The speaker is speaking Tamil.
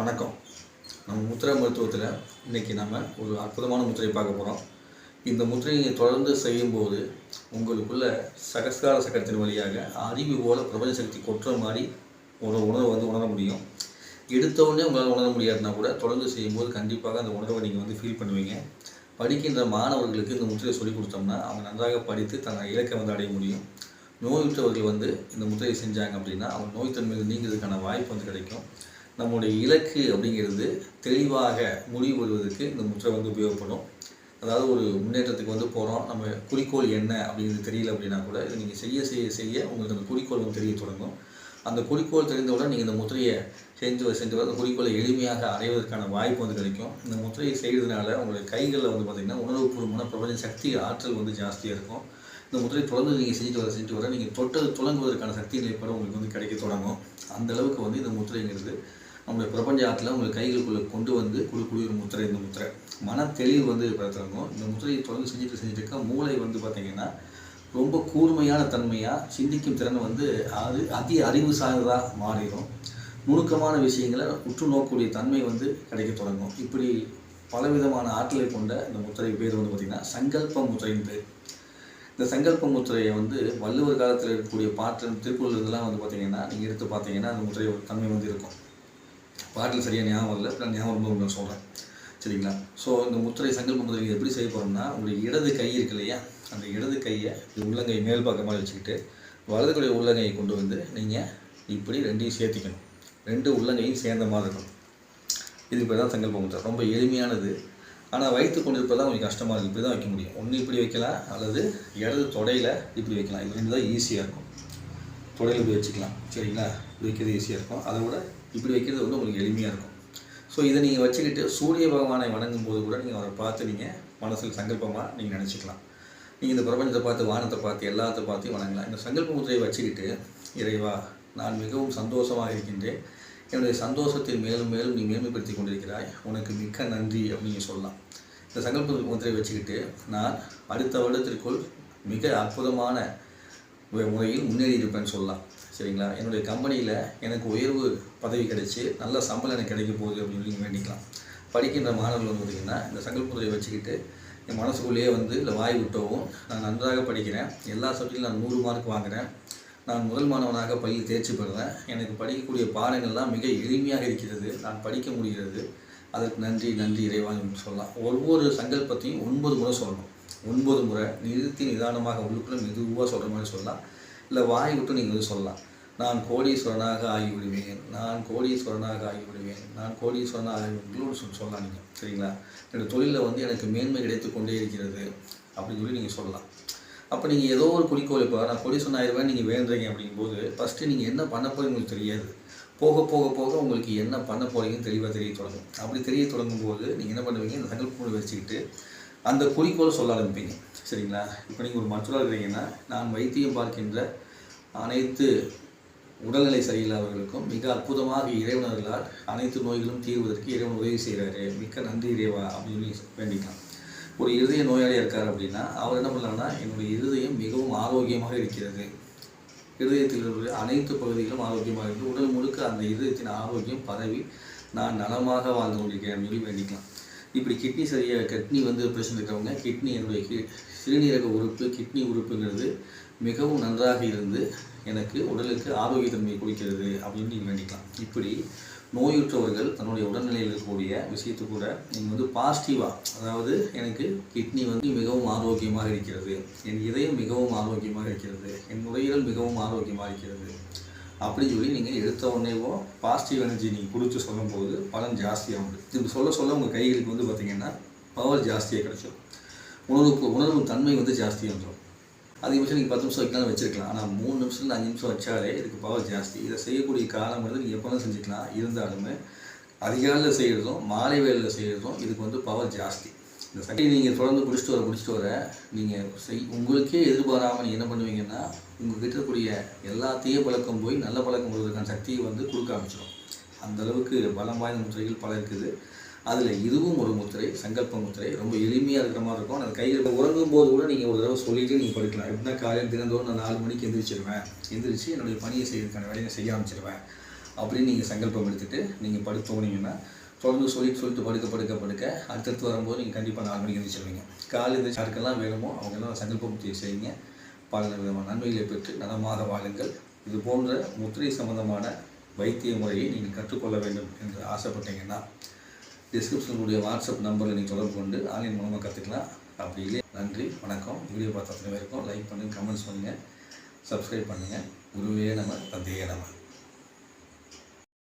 வணக்கம். நம்ம முத்திரை மருத்துவத்தில் இன்றைக்கி நம்ம ஒரு அற்புதமான முத்திரையை பார்க்க போகிறோம் இந்த முத்திரையை தொடர்ந்து செய்யும்போது உங்களுக்குள்ள சகஸ்கார சக்கரத்தின் வழியாக அறிவு போல பிரபஞ்ச சக்தி கொட்டுற மாதிரி ஒரு உணர்வு வந்து உணர முடியும். எடுத்தவுடனே உங்களால் உணர முடியாதுன்னா கூட தொடர்ந்து செய்யும்போது கண்டிப்பாக அந்த உணர்வை நீங்கள் வந்து ஃபீல் பண்ணுவீங்க. படிக்கின்ற மாணவர்களுக்கு இந்த முத்திரையை சொல்லிக் கொடுத்தோம்னா அவங்க நன்றாக படித்து தன்னை இலக்கை வந்து அடைய முடியும். நோயுற்றவர்கள் வந்து இந்த முத்திரையை செஞ்சாங்க அப்படின்னா அவங்க நோய் தன்மை நீங்கிறதுக்கான வாய்ப்பு வந்து கிடைக்கும். நம்முடைய இலக்கு அப்படிங்கிறது தெளிவாக முடிவு வருவதற்கு இந்த முத்திரை வந்து உபயோகப்படும். அதாவது ஒரு முன்னேற்றத்துக்கு வந்து போகிறோம் நம்ம குறிக்கோள் என்ன அப்படிங்கிறது தெரியல அப்படின்னா கூட இது நீங்கள் செய்ய செய்ய செய்ய உங்களுக்கு அந்த குறிக்கோள் வந்து தெரிய தொடங்கும். அந்த குறிக்கோள் தெரிந்தவுடன் நீங்கள் இந்த முத்திரையை செஞ்சு செஞ்சு வர அந்த குறிக்கோளை எளிமையாக அடைவதற்கான வாய்ப்பு வந்து கிடைக்கும். இந்த முத்திரையை செய்கிறதுனால உங்களுடைய கைகளில் வந்து பார்த்திங்கன்னா உணர்வுபூர்வமான பிரபஞ்ச சக்தி ஆற்றல் வந்து ஜாஸ்தியாக இருக்கும். இந்த முத்திரை தொடர்ந்து நீங்கள் செஞ்சுட்டு வர செஞ்சுட்டு வர நீங்கள் தொட்டது துளங்குவதற்கான சக்தி நிலைப்பட உங்களுக்கு வந்து கிடைக்க தொடங்கும். அந்த அளவுக்கு வந்து இந்த முத்திரைங்கிறது நம்மளுடைய பிரபஞ்ச ஆற்றலை உங்கள் கைகளுக்குள்ளே கொண்டு வந்து குழு குழு ஒரு முத்திரை இந்த முத்திரை. மன தெளிவு வந்து பெறத்தரங்கும் இந்த முத்திரையை தொடர்ந்து செஞ்சுட்டு செஞ்சுட்டு இருக்க மூளை வந்து பார்த்திங்கன்னா ரொம்ப கூர்மையான தன்மையாக சிந்திக்கும் திறன் வந்து அது அதி அறிவு சார்ந்ததாக மாறிடும். நுணுக்கமான விஷயங்களை உற்று நோக்கக்கூடிய தன்மை வந்து கிடைக்க தொடங்கும். இப்படி பலவிதமான ஆற்றலை கொண்ட இந்த முத்திரை பேர் வந்து பார்த்திங்கன்னா சங்கல்ப முத்திரையின் பேர். இந்த சங்கல்ப முத்திரையை வந்து வள்ளுவர் காலத்தில் இருக்கக்கூடிய பாட்டு திருக்குறள் வந்து பார்த்தீங்கன்னா நீங்கள் எடுத்து பார்த்தீங்கன்னா அந்த முத்திரை ஒரு தன்மை வந்து இருக்கும். பாட்டில் சரியாக ஞாபகம் இல்லை நான் ஞாபகம் ரொம்ப சொல்கிறேன் சரிங்களா? ஸோ இந்த முத்திரை சங்கல்ப முத்திரை எப்படி செய்ய போகிறோம்னா உங்களுடைய இடது கை இருக்கு இல்லையா? அந்த இடது கையை உள்ளங்கை மேல் பக்கமாக வச்சுக்கிட்டு வலதுக்குடைய உள்ளங்கையை கொண்டு வந்து நீங்கள் இப்படி ரெண்டையும் சேர்த்திக்கணும். ரெண்டு உள்ளங்கையும் சேர்ந்த மாதிரி இருக்கணும். இது பேர் தான் சங்கல்ப முத்திரை ரொம்ப எளிமையானது. ஆனால் வைத்து கொண்டிருப்பது தான் கொஞ்சம் கஷ்டமாக இருக்குது இப்படி தான் வைக்க முடியும். ஒன்று இப்படி வைக்கலாம் அல்லது இடது தொடையில் இப்படி வைக்கலாம். இது ரெண்டு தான் ஈஸியாக இருக்கும். தொடையில் இப்படி வச்சுக்கலாம். சரிங்களா? இப்படி வைக்கிறது ஈஸியாக இருக்கும். அதை விட இப்படி வைக்கிறது வந்து உங்களுக்கு எளிமையாக இருக்கும். ஸோ இதை நீங்கள் வச்சுக்கிட்டு சூரிய பகவானை வணங்கும் போது கூட நீங்கள் அவரை பார்த்து நீங்கள் மனசில் சங்கல்பமாக நீங்கள் நினச்சிக்கலாம். நீங்கள் இந்த பிரபஞ்சத்தை பார்த்து வானத்தை பார்த்து எல்லாத்தை பார்த்து வணங்கலாம். இந்த சங்கல்ப முத்திரையை வச்சுக்கிட்டு இறைவா நான் மிகவும் சந்தோஷமாக இருக்கின்றேன். என்னுடைய சந்தோஷத்தை மேலும் மேலும் நீ மேன்மைப்படுத்தி கொண்டிருக்கிறாய். உனக்கு மிக்க நன்றி அப்படின்னு சொல்லலாம். இந்த சங்கல்ப முத்திரை வச்சுக்கிட்டு நான் அடுத்த வருடத்திற்குள் மிக அற்புதமான முறையில் முன்னேறி இருப்பேன்னு சொல்லலாம். சரிங்களா? என்னுடைய கம்பெனியில் எனக்கு உயர்வு பதவி கிடைச்சி நல்ல சம்பளம் எனக்கு கிடைக்க போகுது அப்படின்னு நீங்கள் வேண்டிக்கலாம். படிக்கின்ற மாணவர்கள் வந்து பார்த்திங்கன்னா இந்த சங்கல்புரையை வச்சுக்கிட்டு என் மனசுக்குள்ளேயே வந்து இல்லை வாய் விட்டவும் நான் நன்றாக படிக்கிறேன். எல்லா சப்ஜெக்டிலும் நான் நூறு மார்க் வாங்குகிறேன் நான் முதல் மாணவனாக பள்ளியில் தேர்ச்சி பெறுவேன். எனக்கு படிக்கக்கூடிய பாடங்கள்லாம் மிக எளிமையாக இருக்கிறது. நான் படிக்க முடிகிறது. அதற்கு நன்றி நன்றி இறைவான்னு சொல்லலாம். ஒவ்வொரு சங்கல்பத்தையும் ஒன்பது முறை சொல்லணும். ஒன்பது முறை நிறுத்தி நிதானமாக உள்ளுக்குள்ள மெதுவாக சொல்கிற மாதிரி சொல்லலாம். இல்லை வாய் விட்டு நீங்கள் வந்து சொல்லலாம். நான் கோடீஸ்வரனாக ஆகிவிடுவேன். நான் கோடீஸ்வரனாக ஆகிவிடுவேன். நான் கோடீஸ்வரனாக ஆகிவிடுவேன். சொல்லி சொல்லலாம் நீங்கள் சரிங்களா? என்னோட தொழிலில் வந்து எனக்கு மேன்மை கிடைத்து கொண்டே இருக்கிறது. அப்படின்னு சொல்லி நீங்கள் சொல்லலாம். அப்போ நீங்கள் ஏதோ ஒரு குறிக்கோள் இப்போ நான் கொடி ஆயிடுவேன் நீங்கள் வேண்டுறீங்க அப்படிங்கும்போது ஃபஸ்ட்டு நீங்கள் என்ன பண்ண போகிறீங்க உங்களுக்கு தெரியாது. போக போக போக உங்களுக்கு என்ன பண்ண போகிறீங்கன்னு தெளிவாக தெரிய தொடங்கும். அப்படி தெரிய தொடங்கும் போது நீங்கள் என்ன பண்ணுவீங்க? இந்த சங்கல்பம் வச்சுக்கிட்டு அந்த குறிக்கோளை சொல்ல ஆரம்பிப்பீங்க. சரிங்களா? இப்போ நீங்கள் ஒரு மற்றவராக இருக்கிறீங்கன்னா நான் வைத்தியம் பார்க்கின்ற அனைத்து உடல்நிலை சரியில்லாதவர்களுக்கும் மிக அற்புதமாக இறைவனர்களால் அனைத்து நோய்களும் தீர்வதற்கு இறைவன் உதவி செய்கிறாரு மிக்க நன்றி இறைவா அப்படின்னு வேண்டிக்கலாம். ஒரு இருதய நோயாளியாக இருக்கார் அப்படின்னா அவர் என்ன பண்ணலாம்னா என்னுடைய இருதயம் மிகவும் ஆரோக்கியமாக இருக்கிறது. இருதயத்தில் உள்ள அனைத்து பகுதிகளும் ஆரோக்கியமாக இருக்கு. உடல் முழுக்க அந்த இருதயத்தின் ஆரோக்கியம் பரவி நான் நலமாக வாழ்ந்து கொண்டிருக்கிறேன் சொல்லி வேண்டிக்கலாம். இப்படி கிட்னி சரியாக கிட்னி வந்து பிரச்சனை இருக்கிறவங்க கிட்னி என்னுடைய சிறுநீரக உறுப்பு கிட்னி உறுப்புங்கிறது மிகவும் நன்றாக இருந்து எனக்கு உடலுக்கு ஆரோக்கியத்தன்மையை கொடுக்கிறது அப்படின்னு நீங்கள் வேண்டிக்கலாம். இப்படி நோயுற்றவர்கள் தன்னுடைய உடல்நிலையில் இருக்கக்கூடிய விஷயத்தை கூட நீங்கள் வந்து பாசிட்டிவாக அதாவது எனக்கு கிட்னி வந்து மிகவும் ஆரோக்கியமாக இருக்கிறது என் இதயம் மிகவும் ஆரோக்கியமாக இருக்கிறது என் நுரையீரல் மிகவும் ஆரோக்கியமாக இருக்கிறது அப்படின்னு சொல்லி நீங்கள் எடுத்த உடனேவோ பாசிட்டிவ் எனர்ஜி நீங்கள் கொடுத்து சொல்லும்போது பலன் ஜாஸ்தியாக உண்டு. இப்படி சொல்ல சொல்ல உங்கள் கைகளுக்கு வந்து பார்த்தீங்கன்னா பவர் ஜாஸ்தியாக கிடைச்சிடும் உணர்வு உணர்வு தன்மை வந்து ஜாஸ்தியாக வந்துடும் அதிகபட்சம் நீங்கள் பத்து நிமிஷம் வைக்கலாம் வச்சிருக்கலாம். ஆனால் மூணு நிமிஷம் அஞ்சு நிமிஷம் வச்சாலே இதுக்கு பவர் ஜாஸ்தி. இதை செய்யக்கூடிய காலம் வந்து நீங்கள் எப்போ செஞ்சுக்கலாம். இருந்தாலுமே அதிகாலையில் செய்கிறதும் மாலை வேலையில் செய்கிறதும் இதுக்கு வந்து பவர் ஜாஸ்தி. இந்த சட்டி நீங்கள் தொடர்ந்து குடிச்சிட்டு வர குடிச்சிட்டு வர நீங்கள் செய் உங்களுக்கே எதிர்பாராமல் நீங்கள் என்ன பண்ணுவீங்கன்னா உங்ககிட்ட இருக்கக்கூடிய எல்லா தீய பழக்கம் போய் நல்ல பழக்கம் வருவதற்கான சக்தியை வந்து கொடுக்க ஆரம்பிச்சிடும். அந்த அளவுக்கு பலம் வாய்ந்த முறைகள் பல இருக்குது. அதில் இதுவும் ஒரு முத்திரை சங்கல்ப முத்திரை. ரொம்ப எளிமையாக இருக்கிற மாதிரி இருக்கும். அந்த கையில் உறங்கும் போது கூட நீங்கள் ஒரு தடவை சொல்லிட்டு நீங்கள் படிக்கலாம். எப்படின்னா காலையில் தினந்தோறும் நான் நாலு மணிக்கு எந்திரிச்சிருவேன். எந்திரிச்சு என்னுடைய பணியை செய்யறதுக்கான வேலையை செய்ய ஆரம்பிச்சிருவேன். அப்படின்னு நீங்கள் சங்கல்பம் எடுத்துகிட்டு நீங்கள் படுத்து தொடர்ந்து சொல்லிட்டு சொல்லிட்டு படுக்க படுக்க படுக்க அடுத்தடுத்து வரும்போது நீங்கள் கண்டிப்பாக நாலு மணிக்கு எந்திரிச்சிருவீங்க. காலையில் யாருக்கெல்லாம் வேணுமோ அவங்கெல்லாம் சங்கல்பம் செய்யுங்க. பல விதமான நன்மைகளை பெற்று நலமாக வாழுங்கள். இது போன்ற முத்திரை சம்பந்தமான வைத்திய முறையை நீங்கள் கற்றுக்கொள்ள வேண்டும் என்று ஆசைப்பட்டீங்கன்னா டிஸ்கிரிப்ஷனுடைய வாட்ஸ்அப் நம்பரில் நீங்கள் தொடர்பு கொண்டு ஆன்லைன் மூலமாக கற்றுக்கலாம் அப்படி இல்லை நன்றி வணக்கம். வீடியோ பார்த்த அத்தனை பேருக்கும் லைக் பண்ணுங்கள் கமெண்ட்ஸ் பண்ணுங்கள் சப்ஸ்கிரைப் பண்ணுங்கள் குருவே நம்ம தந்தையே நம்ம